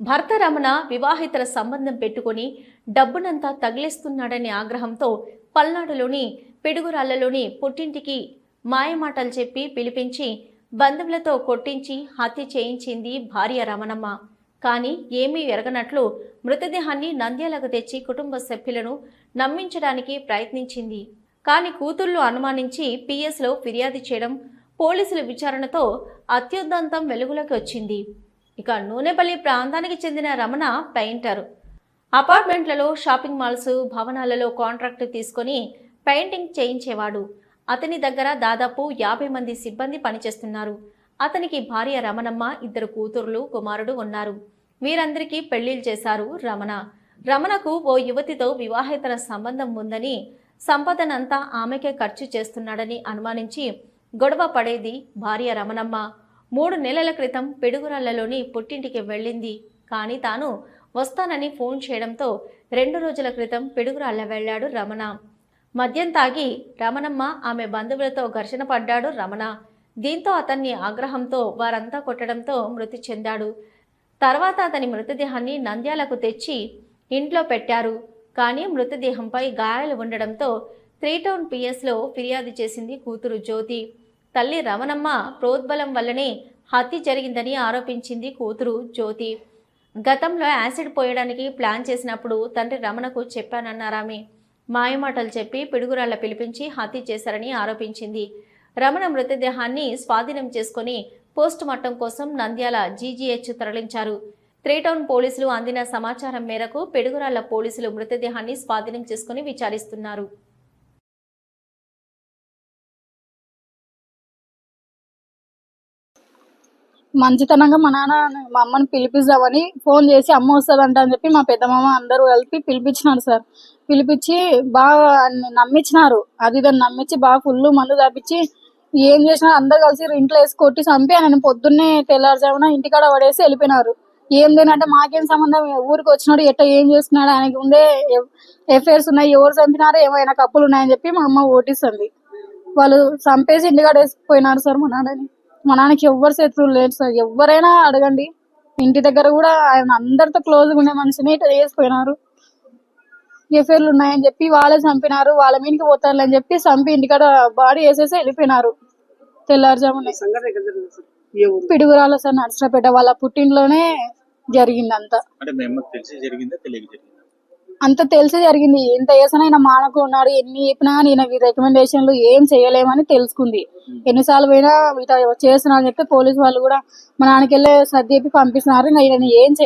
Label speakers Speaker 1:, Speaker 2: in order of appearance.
Speaker 1: భర్త రమణ వివాహితర సంబంధం పెట్టుకొని డబ్బునంతా తగిలేస్తున్నాడనే ఆగ్రహంతో పల్నాడులోని పిడుగురాళ్ళలోని పుట్టింటికి మాయమాటలు చెప్పి పిలిపించి బంధువులతో కొట్టించి హత్య చేయించింది భార్య రమణమ్మ. కానీ ఏమీ ఎరగనట్లు మృతదేహాన్ని నంద్యాలకు తెచ్చి కుటుంబ సభ్యులను నమ్మించడానికి ప్రయత్నించింది. కానీ కూతుళ్ళు అనుమానించి పిఎస్లో ఫిర్యాదు చేయడం పోలీసుల విచారణతో అత్యుదంతం వెలుగులోకి వచ్చింది. ఇక నూనెపల్లి ప్రాంతానికి చెందిన రమణ పెయింటర్. అపార్ట్మెంట్లలో షాపింగ్ మాల్స్ భవనాలలో కాంట్రాక్ట్ తీసుకొని పెయింటింగ్ చేయించేవాడు. అతని దగ్గర దాదాపు యాభై మంది సిబ్బంది పనిచేస్తున్నారు. అతనికి భార్య రమణమ్మ ఇద్దరు కూతుర్లు కుమారుడు ఉన్నారు. వీరందరికీ పెళ్ళిళ్ళు చేశారు రమణ. రమణకు ఓ యువతితో వివాహేతర సంబంధం ఉందని సంపదనంతా ఆమెకే ఖర్చు చేస్తున్నాడని అనుమానించి గొడవ పడేది భార్య రమణమ్మ. మూడు నెలల క్రితం పిడుగురాళ్ళలోని పుట్టింటికి వెళ్ళింది. కానీ తాను వస్తానని ఫోన్ చేయడంతో రెండు రోజుల క్రితం పిడుగురాళ్ళ వెళ్ళాడు రమణ. మద్యం తాగి రమణమ్మ ఆమె బంధువులతో ఘర్షణ పడ్డాడు రమణ. దీంతో అతన్ని ఆగ్రహంతో వారంతా కొట్టడంతో మృతి చెందాడు. తర్వాత అతని మృతదేహాన్ని నంద్యాలకు తెచ్చి ఇంట్లో పెట్టారు. కానీ మృతదేహంపై గాయాలు ఉండడంతో త్రీ టౌన్ పిఎస్లో ఫిర్యాదు చేసింది కూతురు జ్యోతి. తల్లి రమణమ్మ ప్రోద్బలం వల్లనే హత్య జరిగిందని ఆరోపించింది కూతురు జ్యోతి. గతంలో యాసిడ్ పోయడానికి ప్లాన్ చేసినప్పుడు తండ్రి రమణకు చెప్పానన్నారామె. మాయమాటలు చెప్పి పిడుగురాళ్ళ పిలిపించి హత్య చేశారని ఆరోపించింది. రమణ మృతదేహాన్ని స్వాధీనం చేసుకుని పోస్టుమార్టం కోసం నంద్యాల జీజీహెచ్ తరలించారు. త్రీటౌన్ పోలీసులు అందిన సమాచారం మేరకు పిడుగురాళ్ళ పోలీసులు మృతదేహాన్ని స్వాధీనం చేసుకుని విచారిస్తున్నారు.
Speaker 2: మంచితనంగా మా నాన్న మా అమ్మని పిలిపిద్దామని ఫోన్ చేసి అమ్మ వస్తుందంట అని చెప్పి మా పెద్దమామ అందరూ కలిపి పిలిపించినారు సార్. పిలిపించి బాగా నమ్మించినారు అది దాన్ని నమ్మించి బాగా ఫుల్ మందు తాపించి ఏం చేసినా అందరు కలిసి ఇంట్లో వేసి కొట్టి చంపి ఆయన పొద్దున్నే తెల్లారుజామున ఇంటికాడ పడేసి వెళ్ళిపోయినారు. ఏం లేనంటే మాకేం సంబంధం? ఊరికి వచ్చినాడు ఎట్ట ఏం చేస్తున్నాడు? ఆయనకి ఉండే ఎఫ్ఐఆర్స్ ఉన్నాయి. ఎవరు చంపినారు ఏమైనా కప్పులు ఉన్నాయని చెప్పి మా అమ్మ ఓటిస్తుంది. వాళ్ళు చంపేసి ఇంటికాడ వేసుకుపోయినారు సార్ మా నాన్నని. మా నాన్నకి ఎవ్వరు శత్రువులు లేరు సార్. ఎవరైనా అడగండి. ఇంటి దగ్గర కూడా ఆయన అందరితో క్లోజ్గా ఉండే మనిషిని ఇట్లా చేసుకుపోయినారు ఎఫ్ఐఆర్లు ఉన్నాయని చెప్పి వాళ్ళే చంపినారు. వాళ్ళ మీదకి పోతారు అని చెప్పి చంపి ఇంటికాడ బాడీ వేసేసి వెళ్ళిపోయినారు. తెల్లారుజామున. పిడుగురాల సార్? నర్సరాపేట వాళ్ళ పుట్టింట్లోనే జరిగింది అంతా
Speaker 3: అంటే మేము తెలిసి జరిగిందా తెలియక జరిగిందా?
Speaker 2: అంత తెలిసి జరిగింది. ఎంత చేసినా ఆయన మానకు ఉన్నాడు ఎన్ని చెప్పినా నేను రికమెండేషన్లు ఏం చేయలేమని తెలుసుకుంది. ఎన్నిసార్లు పోయినా ఇట్లా చేస్తున్నా అని చెప్పి పోలీసు వాళ్ళు కూడా మా నాన్నకెళ్ళి సర్ది చెప్పి పంపిస్తున్నారు. ఇంకా ఈయన ఏం చేయ